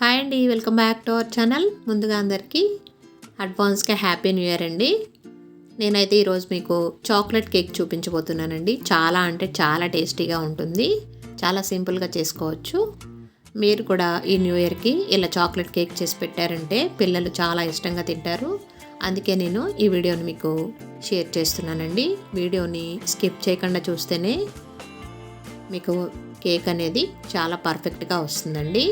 Hi అండి welcome back to our channel. ముందుగా అందరికీ అడ్వాన్స్గా హ్యాపీ న్యూ ఇయర్ అండి. నేనైతే ఈరోజు మీకు చాక్లెట్ కేక్ చూపించబోతున్నానండి. చాలా అంటే చాలా టేస్టీగా ఉంటుంది. చాలా సింపుల్గా చేసుకోవచ్చు. మీరు కూడా ఈ న్యూ ఇయర్కి ఇలా చాక్లెట్ కేక్ చేసి పెట్టారంటే పిల్లలు చాలా ఇష్టంగా తింటారు. అందుకే నేను ఈ వీడియోని మీకు షేర్ చేస్తున్నానండి. వీడియోని స్కిప్ చేయకుండా చూస్తేనే మీకు కేక్ అనేది చాలా పర్ఫెక్ట్గా వస్తుందండి.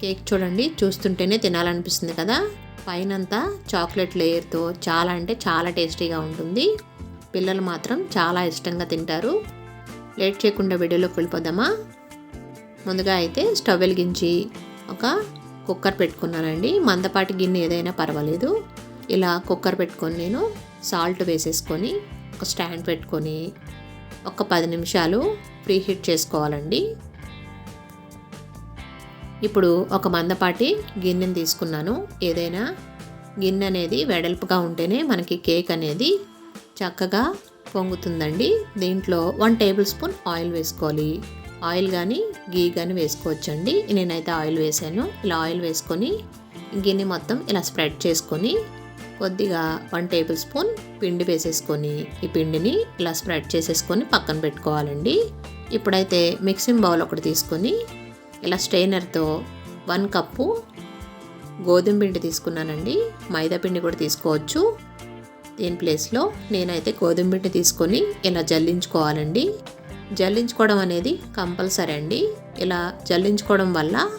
కేక్ చూడండి చూస్తుంటేనే తినాలనిపిస్తుంది కదా. పైనంతా చాక్లెట్ లేయర్తో చాలా అంటే చాలా టేస్టీగా ఉంటుంది. పిల్లలు మాత్రం చాలా ఇష్టంగా తింటారు. లేట్ చేయకుండా వీడియోలోకి వెళ్ళిపోదామా? ముందుగా అయితే స్టవ్ వెలిగించి ఒక కుక్కర్ పెట్టుకున్నానండి. మందపాటి గిన్నె ఏదైనా పర్వాలేదు. ఇలా కుక్కర్ పెట్టుకొని నేను సాల్ట్ వేసేసుకొని ఒక స్టాండ్ పెట్టుకొని ఒక పది నిమిషాలు ప్రీ హీట్ చేసుకోవాలండి. ఇప్పుడు ఒక మందపాటి గిన్నెని తీసుకున్నాను. ఏదైనా గిన్నె అనేది వెడల్పుగా ఉంటేనే మనకి కేక్ అనేది చక్కగా పొంగుతుందండి. దీంట్లో వన్ టేబుల్ స్పూన్ ఆయిల్ వేసుకోవాలి. ఆయిల్ కానీ గీ కానీ వేసుకోవచ్చండి. నేనైతే ఆయిల్ వేసాను. ఇలా ఆయిల్ వేసుకొని గిన్నె మొత్తం ఇలా స్ప్రెడ్ చేసుకొని కొద్దిగా వన్ టేబుల్ స్పూన్ పిండి వేసేసుకొని ఈ పిండిని ఇలా స్ప్రెడ్ చేసేసుకొని పక్కన పెట్టుకోవాలండి. ఇప్పుడైతే మిక్సింగ్ బౌల్ ఒకటి తీసుకొని ఇలా స్ట్రైనర్తో వన్ కప్పు గోధుమ పిండి తీసుకున్నానండి. మైదా పిండి కూడా తీసుకోవచ్చు. దీని ప్లేస్లో నేనైతే గోధుమ పిండి తీసుకొని ఇలా జల్లించుకోవాలండి. జల్లించుకోవడం అనేది కంపల్సరీ అండి. ఇలా జల్లించుకోవడం వల్ల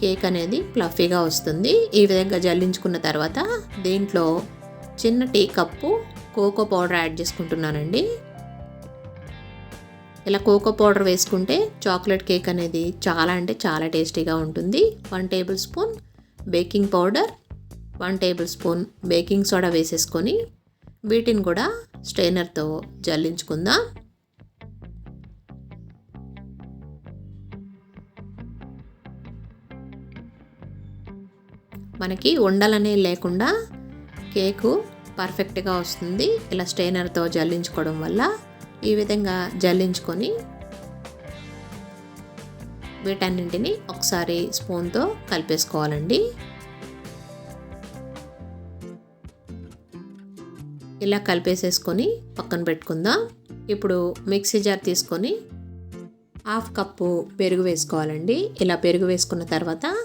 కేక్ అనేది ప్లఫీగా వస్తుంది. ఈ విధంగా జల్లించుకున్న తర్వాత దీంట్లో చిన్న tea cup cocoa powder add చేసుకుంటున్నానండి. ఇలా కోకో పౌడర్ వేసుకుంటే చాక్లెట్ కేక్ అనేది చాలా అంటే చాలా టేస్టీగా ఉంటుంది. One tablespoon baking powder one tablespoon baking soda వేసేసుకొని వీటిని కూడా స్ట్రైనర్తో జల్లించుకుందాం. మనకి ఉండలనే లేకుండా కేకు పర్ఫెక్ట్గా వస్తుంది. ఇలా స్ట్రైనర్తో జల్లించుకోవడం వల్ల ఈ విధంగా జల్లించుకొని వీటన్నింటిని ఒకసారి స్పూన్తో కలిపేసుకోవాలండి. ఇలా కలిపేసేసుకొని పక్కన పెట్టుకుందాం. ఇప్పుడు మిక్సీ జార్ తీసుకొని హాఫ్ కప్పు పెరుగు వేసుకోవాలండి. ఇలా పెరుగు వేసుకున్న తర్వాత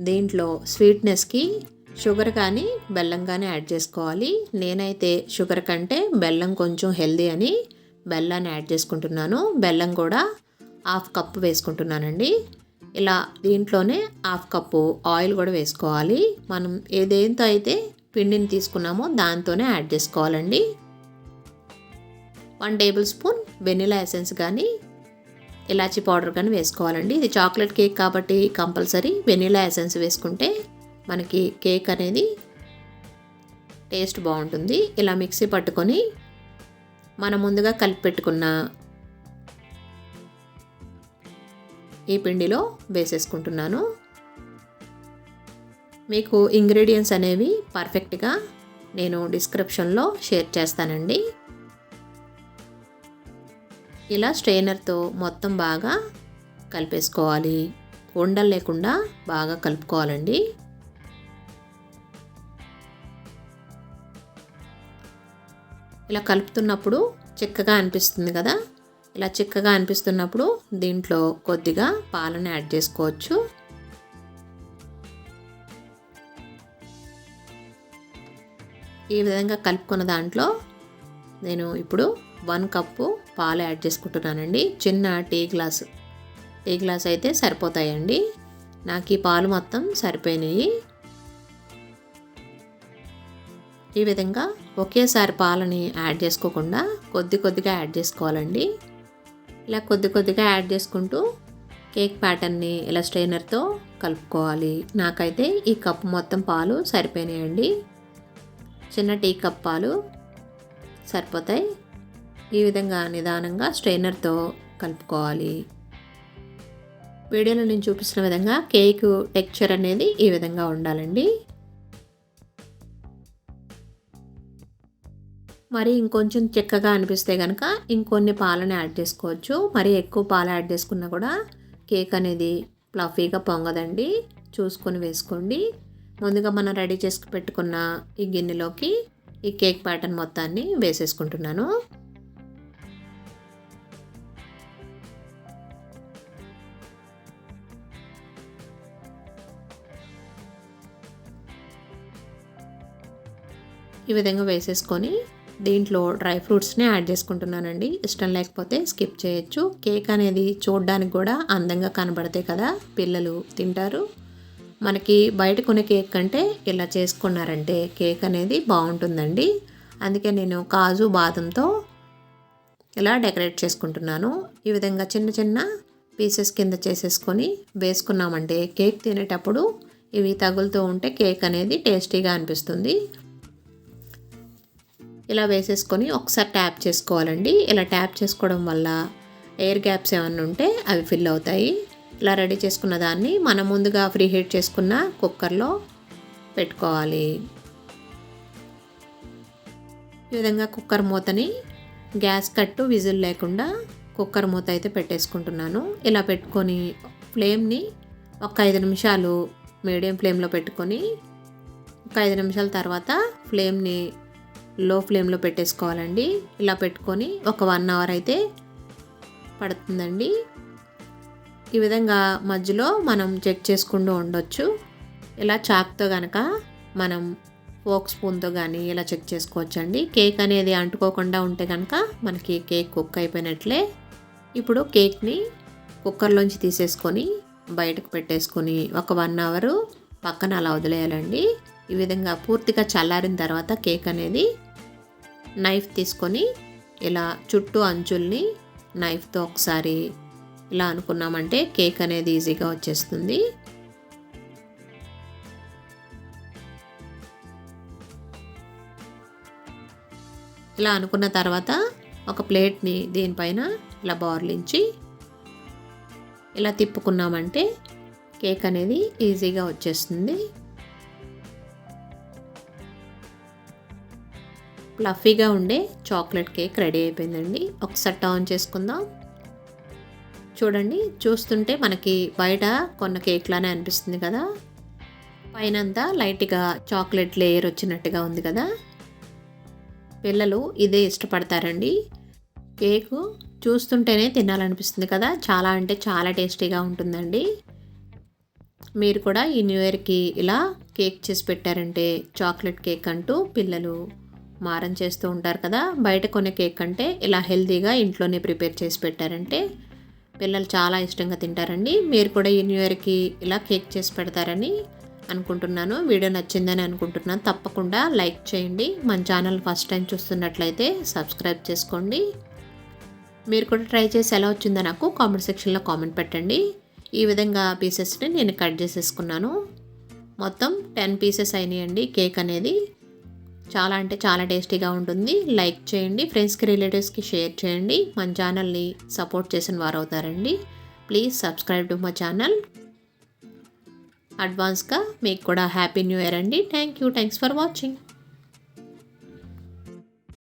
దీంట్లో స్వీట్నెస్కి షుగర్ కానీ బెల్లం కానీ యాడ్ చేసుకోవాలి. నేనైతే షుగర్ కంటే బెల్లం కొంచెం హెల్దీ అని బెల్లాన్ని యాడ్ చేసుకుంటున్నాను. బెల్లం కూడా హాఫ్ కప్పు వేసుకుంటున్నానండి. ఇలా దీంట్లోనే హాఫ్ కప్పు ఆయిల్ కూడా వేసుకోవాలి. మనం ఏదేంతో అయితే పిండిని తీసుకున్నామో దాంతోనే యాడ్ చేసుకోవాలండి. One tablespoon vanilla essence కానీ ఇలాచి పౌడర్ కానీ వేసుకోవాలండి. ఇది చాక్లెట్ కేక్ కాబట్టి కంపల్సరీ వెనిలా ఎసెన్స్ వేసుకుంటే మనకి కేక్ అనేది టేస్ట్ బాగుంటుంది. ఇలా మిక్సీ పట్టుకొని మనం ముందుగా కలిపి పెట్టుకున్న ఈ పిండిలో వేసేసుకుంటున్నాను. మీకు ఇంగ్రీడియంట్స్ అనేవి పర్ఫెక్ట్గా నేను డిస్క్రిప్షన్లో షేర్ చేస్తానండి. ఇలా స్ట్రెయినర్తో మొత్తం బాగా కలిపేసుకోవాలి. ఉండలు లేకుండా బాగా కలుపుకోవాలండి. ఇలా కలుపుతున్నప్పుడు చిక్కగా అనిపిస్తుంది కదా? ఇలా చిక్కగా అనిపిస్తున్నప్పుడు దీంట్లో కొద్దిగా పాలను యాడ్ చేసుకోవచ్చు. ఈ విధంగా కలుపుకున్న దాంట్లో నేను ఇప్పుడు వన్ కప్పు పాలు యాడ్ చేసుకుంటున్నానండి. చిన్న టీ గ్లాస్ టీ గ్లాస్ అయితే సరిపోతాయండి. నాకు ఈ పాలు మొత్తం సరిపోయినాయి. ఈ విధంగా ఒకేసారి పాలని యాడ్ చేసుకోకుండా కొద్ది కొద్దిగా యాడ్ చేసుకోవాలండి. ఇలా కొద్ది కొద్దిగా యాడ్ చేసుకుంటూ కేక్ ప్యాటర్న్ని ఇలా స్ట్రైనర్తో కలుపుకోవాలి. నాకైతే ఈ కప్పు మొత్తం పాలు సరిపోయినాయండి. చిన్న టీ కప్ పాలు సరిపోతాయి. ఈ విధంగా నిదానంగా స్ట్రైనర్తో కలుపుకోవాలి. వీడియోలో నేను చూపిస్తున్న విధంగా కేక్ టెక్చర్ అనేది ఈ విధంగా ఉండాలండి. మరి ఇంకొంచెం చిక్కగా అనిపిస్తే కనుక ఇంకొన్ని పాలను యాడ్ చేసుకోవచ్చు. మరి ఎక్కువ పాలు యాడ్ చేసుకున్నా కూడా కేక్ అనేది ఫ్లఫీగా పొంగదండి. చూసుకొని వేసుకోండి. ముందుగా మనం రెడీ చేసుకు పెట్టుకున్న ఈ గిన్నెలోకి ఈ కేక్ ప్యాటర్న్ మొత్తాన్ని వేసేసుకుంటున్నాను. ఈ విధంగా వేసేసుకొని దీంట్లో డ్రై ఫ్రూట్స్ని యాడ్ చేసుకుంటున్నానండి. ఇష్టం లేకపోతే స్కిప్ చేయొచ్చు. కేక్ అనేది చూడడానికి కూడా అందంగా కనబడతాయి కదా పిల్లలు తింటారు. మనకి బయట కొనే కేక్ కంటే ఇలా చేసుకున్నారంటే కేక్ అనేది బాగుంటుందండి. అందుకే నేను కాజు బాదంతో ఇలా డెకరేట్ చేసుకుంటున్నాను. ఈ విధంగా చిన్న చిన్న పీసెస్ కింద చేసేసుకొని వేసుకున్నామంటే కేక్ తినేటప్పుడు ఇవి తగులుతూ ఉంటే కేక్ అనేది టేస్టీగా అనిపిస్తుంది. ఇలా వేసేసుకొని ఒకసారి ట్యాప్ చేసుకోవాలండి. ఇలా ట్యాప్ చేసుకోవడం వల్ల ఎయిర్ గ్యాప్స్ ఏమన్నా ఉంటే అవి ఫిల్ అవుతాయి. ఇలా రెడీ చేసుకున్న దాన్ని మనం ముందుగా ఫ్రీ హీట్ చేసుకున్న కుక్కర్లో పెట్టుకోవాలి. ఈ విధంగా కుక్కర్ మూతని గ్యాస్ కట్టు విజిల్ లేకుండా కుక్కర్ మూత అయితే పెట్టేసుకుంటున్నాను. ఇలా పెట్టుకొని ఫ్లేమ్ని ఒక ఐదు నిమిషాలు మీడియం ఫ్లేమ్లో పెట్టుకొని ఒక ఐదు నిమిషాల తర్వాత ఫ్లేమ్ని లో ఫ్లేమ్లో పెట్టేసుకోవాలండి. ఇలా పెట్టుకొని ఒక వన్ అవర్ అయితే పడుతుందండి. ఈ విధంగా మధ్యలో మనం చెక్ చేసుకుంటూ ఉండొచ్చు. ఇలా చాక్తో కనుక మనం ఫోక్ స్పూన్తో కానీ ఇలా చెక్ చేసుకోవచ్చు అండి కేక్ అనేది అంటుకోకుండా ఉంటే కనుక మనకి కేక్ కుక్ అయిపోయినట్లే. ఇప్పుడు కేక్ని కుక్కర్లోంచి తీసేసుకొని బయటకు పెట్టేసుకొని ఒక వన్ అవరు పక్కన అలా వదిలేయాలండి. ఈ విధంగా పూర్తిగా చల్లారిన తర్వాత కేక్ అనేది నైఫ్ తీసుకొని ఇలా చుట్టూ అంచుల్ని నైఫ్తో ఒకసారి ఇలా అనుకున్నామంటే కేక్ అనేది ఈజీగా వచ్చేస్తుంది. ఇలా అనుకున్న తర్వాత ఒక ప్లేట్ని దీనిపైన ఇలా బార్లించి ఇలా తిప్పుకున్నామంటే కేక్ అనేది ఈజీగా వచ్చేస్తుంది. ఫ్లఫీగా ఉండే చాక్లెట్ కేక్ రెడీ అయిపోయిందండి. ఒకసారి టర్న్ చేసుకుందాం. చూడండి చూస్తుంటే మనకి బయట కొన్న కేక్ లానే అనిపిస్తుంది కదా. పైనంతా లైట్గా చాక్లెట్ లేయర్ వచ్చినట్టుగా ఉంది కదా. పిల్లలు ఇదే ఇష్టపడతారండి. కేకు చూస్తుంటేనే తినాలనిపిస్తుంది కదా. చాలా అంటే చాలా టేస్టీగా ఉంటుందండి. మీరు కూడా ఈ న్యూ ఇయర్కి ఇలా కేక్ చేసి పెట్టారంటే చాక్లెట్ కేక్ అంటూ పిల్లలు మారం చేస్తూ ఉంటారు కదా బయట కొనే కేక్ అంటే ఇలా హెల్తీగా ఇంట్లోనే ప్రిపేర్ చేసి పెట్టారంటే పిల్లలు చాలా ఇష్టంగా తింటారండి. మీరు కూడా ఈ న్యూ ఇయర్కి ఇలా కేక్ చేసి పెడతారని అనుకుంటున్నాను. వీడియో నచ్చిందని అనుకుంటున్నాను. తప్పకుండా లైక్ చేయండి. మన ఛానల్ ఫస్ట్ టైం చూస్తున్నట్లయితే సబ్స్క్రైబ్ చేసుకోండి. మీరు కూడా ట్రై చేసి ఎలా వచ్చిందో నాకు కామెంట్ సెక్షన్లో కామెంట్ పెట్టండి. ఈ విధంగా పీసెస్ని నేను కట్ చేసేసుకున్నాను. మొత్తం టెన్ పీసెస్ అయినాయండి కేక్ అనేది. చాలా అంటే చాలా టేస్టీగా ఉంటుంది. లైక్ చేయండి ఫ్రెండ్స్కి రిలేటివ్స్కి షేర్ చేయండి. మన ఛానల్ని సపోర్ట్ చేసిన వారు అవుతారండి please subscribe to my channel. అడ్వాన్స్గా మీకు కూడా హ్యాపీ న్యూ ఇయర్ అండి. Thank you. Thanks for watching.